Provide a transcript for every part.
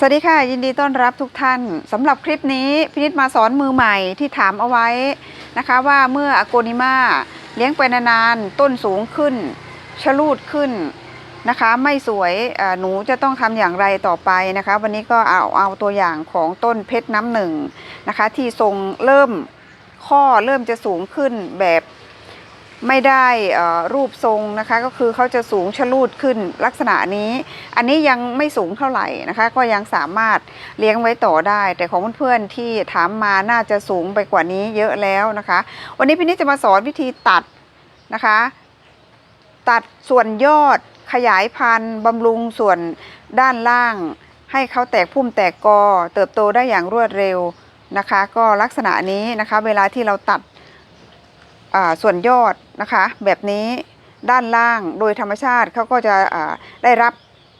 สวัสดีค่ะ ยินดีต้อนรับทุกท่านสำหรับคลิปนี้พินิจมาสอนมือใหม่ที่ถามเอาไว้นะคะว่าเมื่ออโกนิมาเลี้ยงไปนานๆต้นสูงขึ้น ชะลูดขึ้นนะคะ ไม่สวยหนูจะต้องทำอย่างไรต่อไปนะคะ วันนี้ก็เอาเอาตัวอย่างของต้นเพชรน้ำหนึ่งนะคะ ที่ทรงเริ่มข้อเริ่มจะสูงขึ้นแบบ ไม่ได้รูปทรงนะคะ ก็คือเขาจะสูงชะลูดขึ้นลักษณะนี้ อันนี้ยังไม่สูงเท่าไหร่นะคะ ก็ยังสามารถเลี้ยงไว้ต่อได้ แต่ของเพื่อนๆที่ถามมาน่าจะสูงไปกว่านี้เยอะแล้วนะคะ วันนี้พี่นิดจะมาสอนวิธีตัดนะคะ ตัดส่วนยอดขยายพันธุ์บำรุงส่วนด้านล่าง ให้เขาแตกพุ่มแตกกอ เติบโตได้อย่างรวดเร็วนะคะ ก็ลักษณะนี้นะคะ เวลาที่เราตัด ส่วนยอดนะคะ แบบนี้ด้านล่างโดยธรรมชาติเขาก็จะได้รับ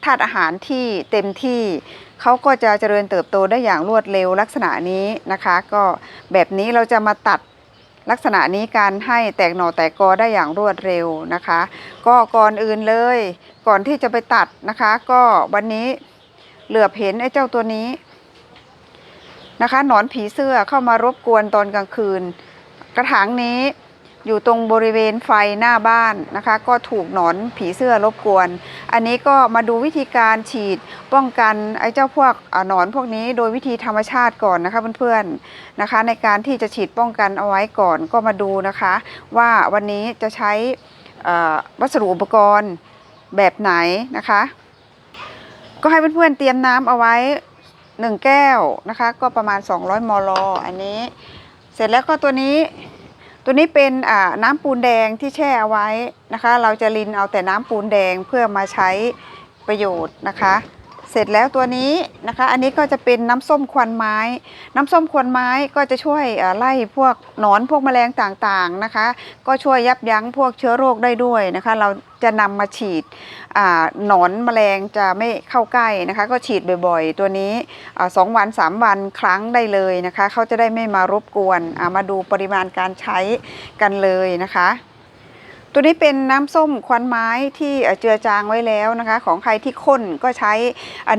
ธาตุอาหารที่เต็มที่เขาก็จะเจริญเติบโตได้อย่างรวดเร็วลักษณะนี้นะคะ ก็แบบนี้เราจะมาตัดลักษณะนี้การให้แตกหน่อแตกกอได้อย่างรวดเร็วนะคะ ก็ก่อนอื่นเลย ก่อนที่จะไปตัดนะคะ ก็วันนี้เหลือบเห็นไอ้เจ้าตัวนี้นะคะหนอนผีเสื้อเข้ามารบกวนตอนกลางคืน กระถางนี้ อยู่ตรงบริเวณไฟหน้าบ้านนะคะ ก็ถูกหนอนผีเสื้อรบกวน อันนี้ก็มาดูวิธีการฉีดป้องกันไอ้เจ้าพวกหนอนพวกนี้โดยวิธีธรรมชาติก่อนนะคะเพื่อนๆนะคะ ในการที่จะฉีดป้องกันเอาไว้ก่อนก็มาดูนะคะ ว่าวันนี้จะใช้วัสดุอุปกรณ์แบบไหนนะคะ ก็ให้เพื่อนๆเตรียมน้ำเอาไว้ 1 แก้วนะคะ ก็ประมาณ 200 มล อันนี้ เสร็จแล้วก็ตัวนี้ ตัวนี้เป็นน้ำปูนแดงที่แช่เอาไว้นะคะ เราจะลินเอาแต่น้ำปูนแดงเพื่อมาใช้ประโยชน์นะคะ เสร็จแล้วตัวนี้นะคะ อันนี้ก็จะเป็นน้ำส้มควันไม้ น้ำส้มควันไม้ก็จะช่วยไล่พวกหนอนพวกแมลงต่างๆนะคะ ก็ช่วยยับยั้งพวกเชื้อโรคได้ด้วยนะคะ เรา จะนำมาฉีดหนอนแมลงจะไม่เข้าใกล้นะคะ ก็ฉีดบ่อยๆ ตัวนี้สองวันสามวันครั้งได้เลยนะคะ เขาจะได้ไม่มารบกวนามาดูปริมาณการใช้กันเลยนะคะตัวนี้เป็นน้ำส้มควันไม้ที่เจือจางไว้แล้วนะคะ ของใครที่ข้นก็ใช้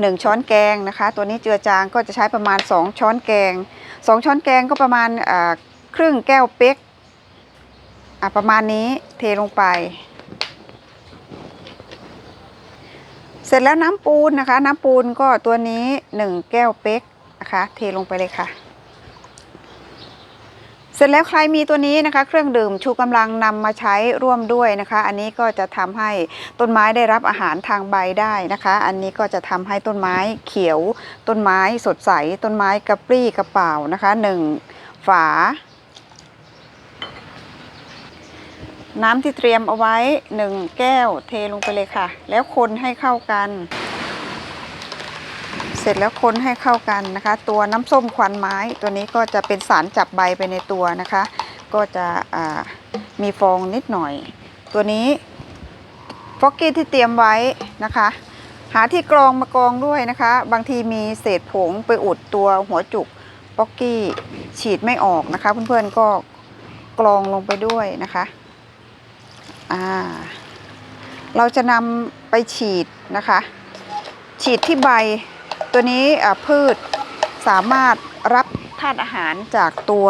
หนึ่งช้อนแกงนะคะ ตัวนี้เจือจางก็จะใช้ประมาณ 2 ช้อนแกง 2 ช้อนแกงก็ประมาณครึ่งแก้วเป๊กประมาณนี้เทลงไป เสร็จแล้วน้ำปูนนะคะ น้ำปูนก็ตัวนี้ 1 แก้วเป๊กนะคะ เทลงไปเลยค่ะ เสร็จแล้วใครมีตัวนี้นะคะ เครื่องดื่มชูกำลังนำมาใช้ร่วมด้วยนะคะ อันนี้ก็จะทำให้ต้นไม้ได้รับอาหารทางใบได้นะคะ อันนี้ก็จะทำให้ต้นไม้เขียว ต้นไม้สดใส ต้นไม้กระปรี้กระเป๋านะคะหนึ่งฝา น้ำที่เตรียมเอาไว้หนึ่งแก้วเทลงไปเลยค่ะ แล้วคนให้เข้ากัน เสร็จแล้วคนให้เข้ากันนะคะ ตัวน้ำส้มควันไม้ ตัวนี้ก็จะเป็นสารจับใบไปในตัวนะคะ ก็จะมีฟองนิดหน่อย ตัวนี้ฟอกกี้ที่เตรียมไว้นะคะ หาที่กรองมากรองด้วยนะคะ บางทีมีเศษผงไปอุดตัวหัวจุกป๊อกกี้ฉีดไม่ออกนะคะ เพื่อนๆก็กรองลงไปด้วยนะคะ อ่าเราจะนำไปฉีดนะคะ ฉีดที่ใบตัวนี้พืชสามารถรับธาตุอาหารจากตัว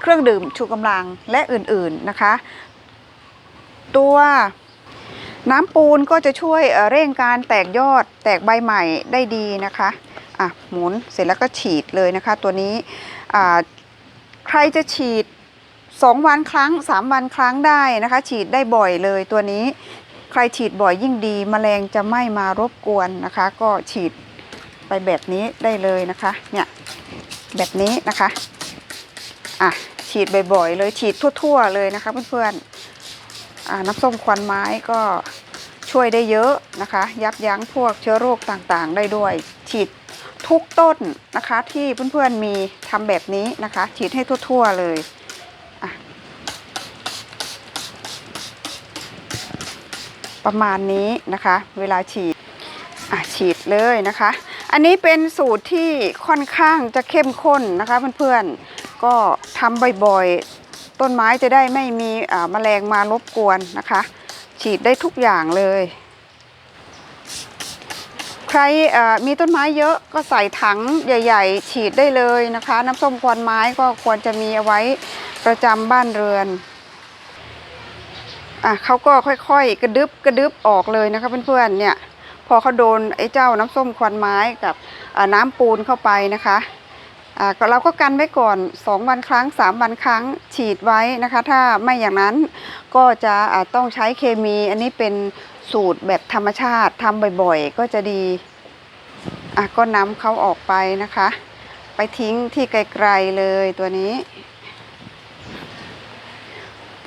เครื่องดื่มชูกำลังและอื่นๆนะคะ ตัวน้ำปูนก็จะช่วยเร่งการแตกยอดแตกใบใหม่ได้ดีนะคะอะหมุนเสร็จแล้วก็ฉีดเลยนะคะ ตัวนี้ใครจะฉีด 2 วันครั้ง 3 วันครั้งได้นะคะ ฉีดได้บ่อยเลยตัวนี้ ใครฉีดบ่อยยิ่งดีแมลงจะไม่มารบกวนนะคะ ก็ฉีดไปแบบนี้ได้เลยนะคะเนี่ยแบบนี้นะคะอะฉีดบ่อยๆ เลยฉีดทั่ว ๆ เลยนะคะเพื่อนๆอ่าน้ำส้มควันไม้ก็ช่วยได้เยอะนะคะ ยับยั้งพวกเชื้อโรคต่างๆ ได้ด้วย ฉีดทุกต้นนะคะที่เพื่อนๆมีทำแบบนี้นะคะ ฉีดให้ทั่ว ๆ เลยอะ ประมาณนี้นะคะ เวลาฉีดอะฉีดเลยนะคะ อันนี้เป็นสูตรที่ค่อนข้างจะเข้มข้นนะคะเพื่อนๆ ก็ทำบ่อยๆ ต้นไม้จะได้ไม่มีแมลงมารบกวนนะคะ ฉีดได้ทุกอย่างเลย ใครมีต้นไม้เยอะก็ใส่ถังใหญ่ ๆ ฉีดได้เลยนะคะ น้ำส้มควันไม้ก็ควรจะมีเอาไว้ประจำบ้านเรือน อะเขาก็ค่อยๆ กระดึบกระดึบออกเลยนะคะเพื่อนๆเนี่ย พอเขาโดนไอ้เจ้าน้ำส้มควันไม้กับน้ำปูนเข้าไปนะคะอ่าก็เราก็กันไว้ก่อน 2 วันครั้ง 3 วันครั้งฉีดไว้นะคะ ถ้าไม่อย่างนั้นก็จะอ่าต้องใช้เคมี อันนี้เป็นสูตรแบบธรรมชาติทำบ่อยๆ ก็จะดีอะก็นำเขาออกไปนะคะ ไปทิ้งที่ไกลๆเลยตัวนี้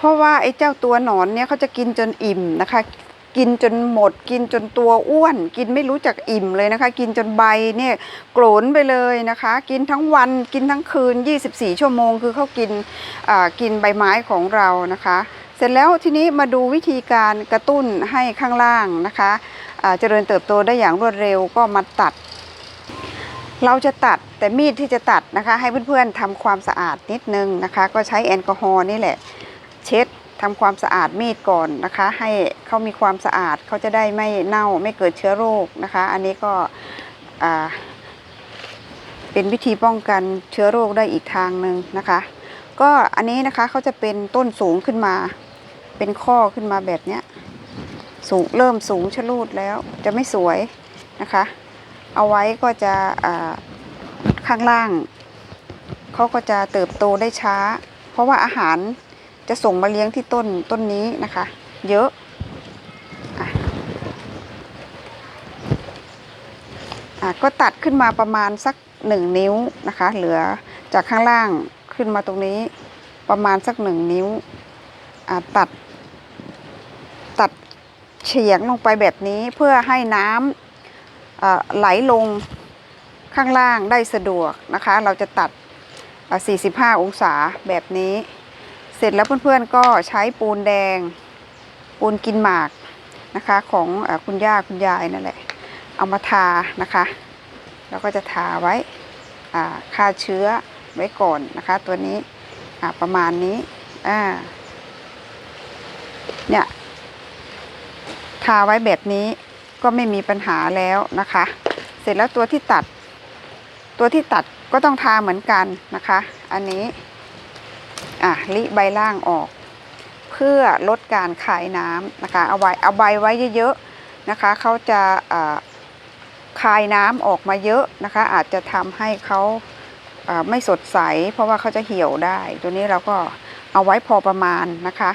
ราะว่าไอ้เจ้าตัวหนอนเนี่ยเขาจะกินจนอิ่มนะคะ กินจนหมด กินจนตัวอ้วน กินไม่รู้จักอิ่มเลยนะคะ กินจนใบเนี่ยโกรนไปเลยนะคะ กินทั้งวันกินทั้งคืน 24 ชั่วโมง คือเขากินอ่ากินใบไม้ของเรานะคะ เสร็จแล้วทีนี้มาดูวิธีการกระตุ้นให้ข้างล่างนะคะอ่าเจริญเติบโตได้อย่างรวดเร็วก็มาตัดเราจะตัดแต่มีดที่จะตัดนะคะ ให้เพื่อนๆทำความสะอาดนิดนึงนะคะ ก็ใช้แอลกอฮอล์นี่แหละ เช็ดทำความสะอาดมีดก่อนนะคะ ให้เขามีความสะอาดเขาจะได้ไม่เน่าไม่เกิดเชื้อโรคนะคะ อันนี้ก็เป็นวิธีป้องกันเชื้อโรคได้อีกทางหนึ่งนะคะ ก็อันนี้นะคะเขาจะเป็นต้นสูงขึ้นมา เป็นข้อขึ้นมาแบบเนี้ยสูงเริ่มสูงชะลูดแล้วจะไม่สวยนะคะ เอาไว้ก็จะข้างล่างเขาก็จะเติบโตได้ช้า เพราะว่าอาหาร จะส่งมาเลี้ยงที่ต้นต้นนี้นะคะ เยอะอะอะก็ตัดขึ้นมาประมาณสักหนึ่งนิ้วนะคะ เหลือจากข้างล่างขึ้นมาตรงนี้ประมาณสักหนึ่งนิ้วอะตัด ตัดเฉียงลงไปแบบนี้เพื่อให้น้ำไหลลงข้างล่างได้สะดวกนะคะ เราจะตัด 45 องศาแบบนี้ เสร็จแล้วเพื่อนๆก็ใช้ปูนแดง ปูนกินหมากนะคะของอคุณย่าคุณยายนั่นแหละ เอามาทานะคะ แล้วก็จะทาไว้ฆ่าเชื้อไว้ก่อนนะคะ ตัวนี้ประมาณนี้เนี่ยทาไว้แบบนี้ก็ไม่มีปัญหาแล้วนะคะ เสร็จแล้วตัวที่ตัด ตัวที่ตัดก็ต้องทาเหมือนกันนะคะ อันนี้ อะลิใบล่างออก เพื่อลดการคายน้ำนะคะเอาไว้เอาใบไว้เยอะๆนะคะเขาจะคายน้ำออกมาเยอะนะคะ อาจจะทำให้เขาไม่สดใส เพราะว่าเขาจะเหี่ยวได้ ตัวนี้เราก็เอาไว้พอประมาณนะคะ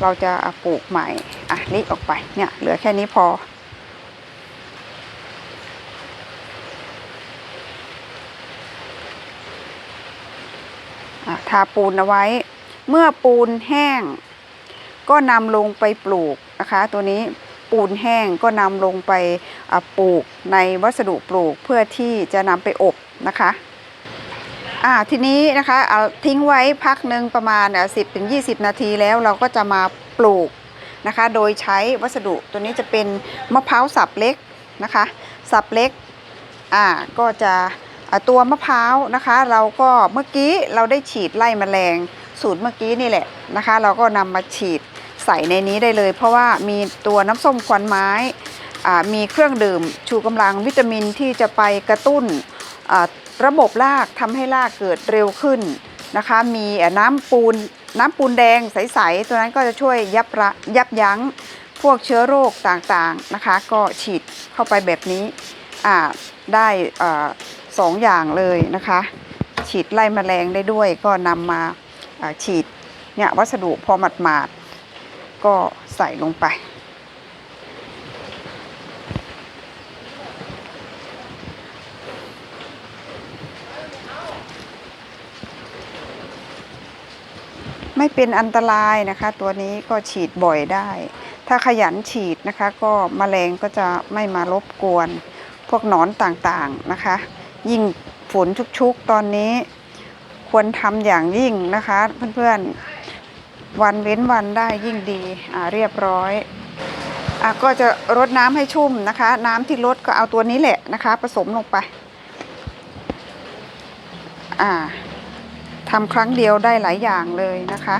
เราจะปลูกใหม่อะลิออกไปเนี่ยเหลือแค่นี้พอ อะทาปูนเอาไว้ เมื่อปูนแห้ง ก็นำลงไปปลูกนะคะ ตัวนี้ปูนแห้งก็นำลงไปปลูกในวัสดุปลูกเพื่อที่จะนำไปอบนะคะอ่าทีนี้นะคะเอาทิ้งไว้พักหนึ่งประมาณสิบถึงยีนาทีแล้วเราก็จะมาปลูกนะคะ โดยใช้วัสดุตัวนี้จะเป็นมะพร้าวสับเล็กนะคะ สับเล็กอ่าก็จะ ตัวมะพร้าวนะคะ เราก็เมื่อกี้เราได้ฉีดไล่แมลงสูตรเมื่อกี้นี่แหละนะคะ เราก็นำมาฉีดใส่ในนี้ได้เลย เพราะว่ามีตัวน้ำส้มควันไม้มีเครื่องดื่มชูกำลังวิตามินที่จะไปกระตุ้นระบบรากทำให้รากเกิดเร็วขึ้นนะคะ มีน้ำปูนน้ำปูนแดงใสๆตัวนั้นก็จะช่วยยับระยับยั้งพวกเชื้อโรคต่างๆนะคะ ก็ฉีดเข้าไปแบบนี้ได้ สองอย่างเลยนะคะ ฉีดไล่แมลงได้ด้วย ก็นำมาฉีดเนี่ยวัสดุพอหมาดๆก็ใส่ลงไป ไม่เป็นอันตรายนะคะ ตัวนี้ก็ฉีดบ่อยได้ ถ้าขยันฉีดนะคะ ก็มแมลงก็จะไม่มารบกวน พวกหนอนต่างๆนะคะ ยิ่งฝนชุกๆ ตอนนี้ควรทำอย่างยิ่งนะคะ เพื่อนๆ วันเว้นวันได้ยิ่งดีอ่าเรียบร้อยอะก็จะรดน้ำให้ชุ่มนะคะ น้ำที่ลดก็เอาตัวนี้แหละนะคะ ผสมลงไปอ่าทำครั้งเดียวได้หลายอย่างเลยนะคะ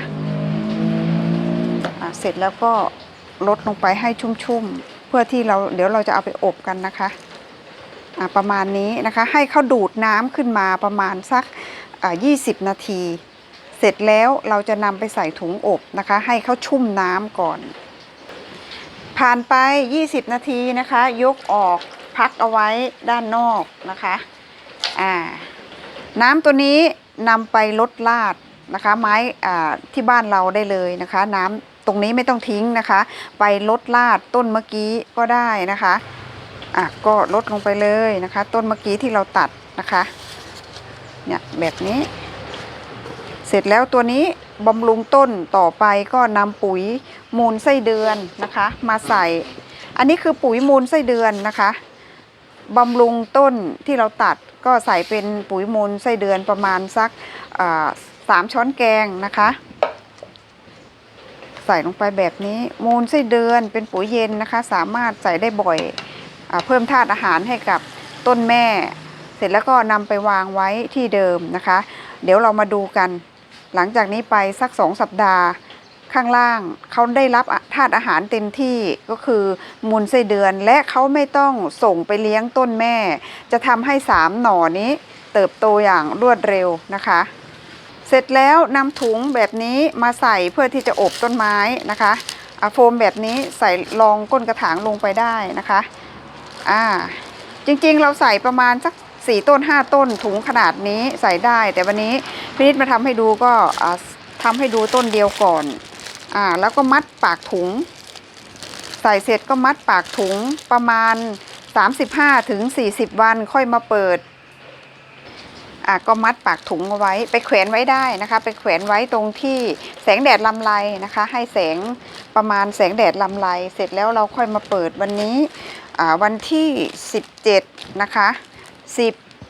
อ่าเสร็จแล้วก็ลดลงไปให้ชุ่มๆพื่อที่เราเดี๋ยวเราจะเอาไปอบกันนะคะ ประมาณนี้นะคะ ให้เขาดูดน้ำขึ้นมาประมาณสัก 20 นาที เสร็จแล้วเราจะนำไปใส่ถุงอบนะคะ ให้เขาชุ่มน้ำก่อน ผ่านไป 20 นาทีนะคะ ยกออกพักเอาไว้ด้านนอกนะคะอ่าน้ำตัวนี้นำไปลดลาดนะคะ ไม้ที่บ้านเราได้เลยนะคะ น้ำตรงนี้ไม่ต้องทิ้งนะคะ ไปลดลาดต้นเมื่อกี้ก็ได้นะคะ อะก็ลดลงไปเลยนะคะ ต้นเมื่อกี้ที่เราตัดนะคะเนี่ยแบบนี้ เสร็จแล้วตัวนี้บำรุงต้นต่อไปก็นำปุ๋ยมูลไส้เดือนนะคะ มาใส่ อันนี้คือปุ๋ยมูลไส้เดือนนะคะบำรุงต้นที่เราตัดก็ใส่เป็นปุ๋ยมูลไส้เดือนประมาณสักสามช้อนแกงนะคะ ใส่ลงไปแบบนี้มูลไส้เดือนเป็นปุ๋ยเย็นนะคะ สามารถใส่ได้บ่อย เพิ่มธาตุอาหารให้กับต้นแม่ เสร็จแล้วก็นำไปวางไว้ที่เดิมนะคะ เดี๋ยวเรามาดูกัน หลังจากนี้ไปสักสองสัปดาห์ข้างล่างเขาได้รับธาตุอาหารเต็มที่ก็คือมูลไส้เดือนและเขาไม่ต้องส่งไปเลี้ยงต้นแม่ จะทำให้สามหน่อนี้เติบโตอย่างรวดเร็วนะคะ เสร็จแล้วนำถุงแบบนี้มาใส่เพื่อที่จะอบต้นไม้นะคะอะโฟมแบบนี้ใส่รองก้นกระถางลงไปได้นะคะ อ่า จริงๆเราใส่ประมาณสักสี่ต้นห้าต้นถุงขนาดนี้ใส่ได้ แต่วันนี้พี่นิดมาทำให้ดูก็อ่าทำให้ดูต้นเดียวก่อนอ่าแล้วก็มัดปากถุง ใส่เสร็จก็มัดปากถุงประมาณ 35ถึง40วันค่อยมาเปิดอะก็มัดปากถุงเอาไว้ ไปแขวนไว้ได้นะคะ ไปแขวนไว้ตรงที่แสงแดดลำไรนะคะ ให้แสงประมาณแสงแดดลำไร เสร็จแล้วเราค่อยมาเปิดวันนี้ วันที่ 17 นะคะ 17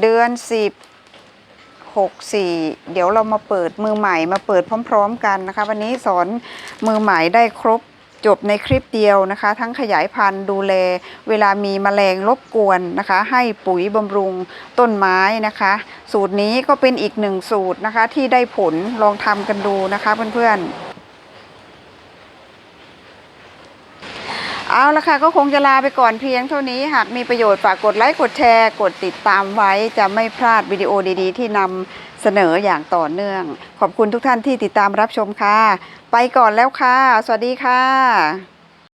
เดือน 10 64 เดี๋ยวเรามาเปิดมือใหม่มาเปิดพร้อม ๆ กันนะคะ วันนี้สอนมือใหม่ได้ครบจบในคลิปเดียวนะคะ ทั้งขยายพันธุ์ดูแล เวลามีแมลงรบกวนนะคะ ให้ปุ๋ยบำรุงต้นไม้นะคะ สูตรนี้ก็เป็นอีกหนึ่งสูตรนะคะ ที่ได้ผลลองทำกันดูนะคะเพื่อนๆ เอาละค่ะก็คงจะลาไปก่อนเพียงเท่านี้ หากมีประโยชน์ฝากกดไลค์กดแชร์ กดติดตามไว้จะไม่พลาดวิดีโอดีๆ ที่นำเสนออย่างต่อเนื่อง ขอบคุณทุกท่านที่ติดตามรับชมค่ะ ไปก่อนแล้วค่ะ สวัสดีค่ะ